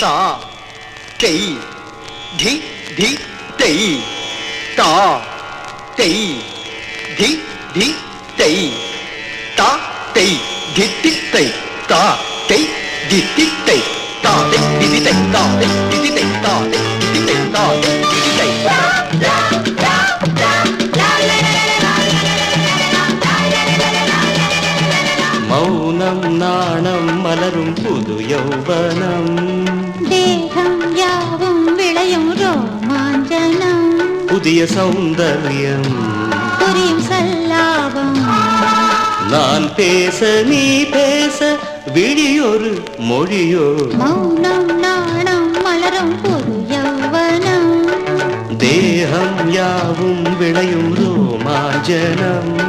தா டெய் தி தி டெய் தா டெய் தி தி டெய் தா டெய் தித்தி டெய் தா டெய் தித்தி டெய் தா டெய் தித்தி டெய் தா டெய் தித்தி டெய் தா டெய் தித்தி டெய் தா டெய் தித்தி டெய் தா மௌனம் நாணம் மலரும் புது யௌவனம் யாவும் விளையும் ரோமாஞ்சனம். புதிய சௌந்தர்யம். புரியும் சல்லாபம். நான் பேச நீ பேச விழியொரு மொழியோ. மௌனம் நாணம் மலரும் புது யௌவனம். தேகம் யாவும் விளையும் ரோமாஞ்சனம்.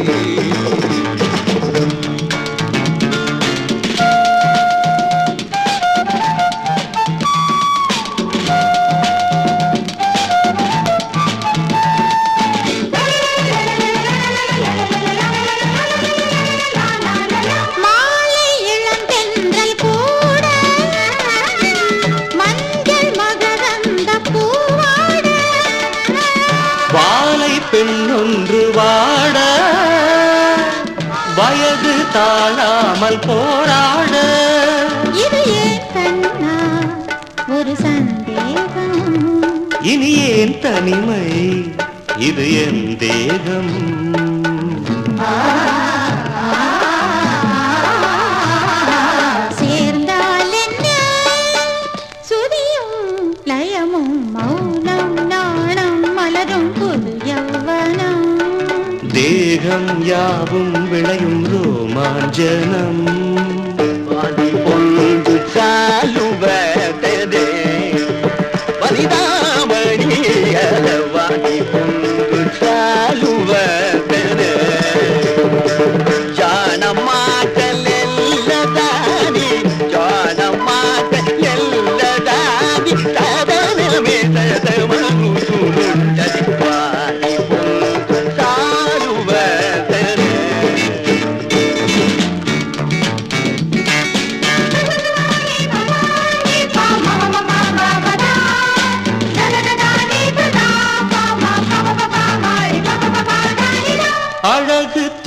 பெண்ணொன்று வாட வயது தாழாமல் போராட. இது ஏன் ஒரு சந்தேகம். இனி ஏன் தனிமை இது என் தேகம். യാവും വിളയും രോമാഞ്ചനം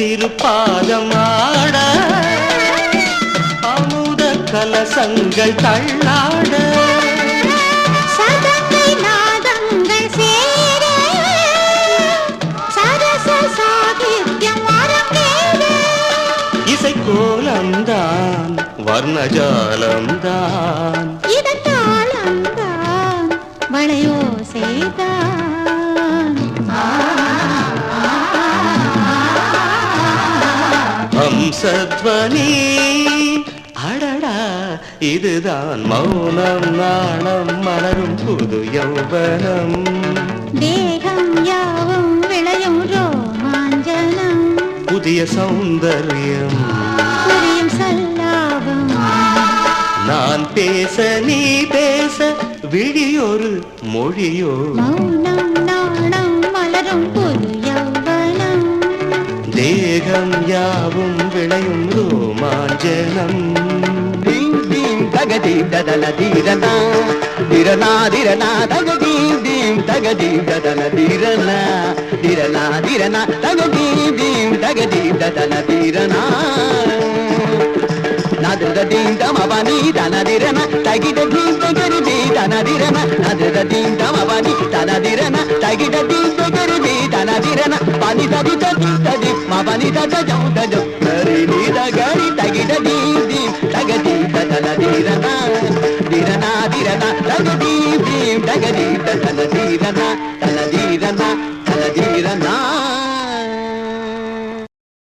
திருப்பாதமாட. அமுத கலசங்கள் தள்ளாட. கோலம்தான் வர்ணஜாலம்தான். இதன் தாளம்தான் வளையோ ஹம்சத்வனி அடடா இதுதான் மௌனம் நாணம் மலரும் புது யௌவனம். தேகம் யாவும் விளையும் ரோமாஞ்சனம். புதிய சௌந்தர்யம். புரியும் சல்லாபம். நான் பேச நீ பேச விழியொரு மொழியோ. மௌனம் நாணம் மலரும் புது தேகம் யாவும் விளையும் ரோமாஞ்சனம் டீம் டீம் தகதி ததல தீரனா திரனா திரனா தகதி டீம் தகதி ததல தீரனா திரனா திரனா தகதி டீம் தகதி ததல தீரனா నదుద దీంతమవని తనదిరన తగిట దీంతగరుది తనదిరన నదుద దీంతమవని తనదిరన తగిట దీంతగరుది తనదిరన పని తగిద జౌదలు మరి నీద గడి తగిద దీది తగదీద తల దీరన దిరనా దిరన తగదీ భీం తగదీద తల దీరన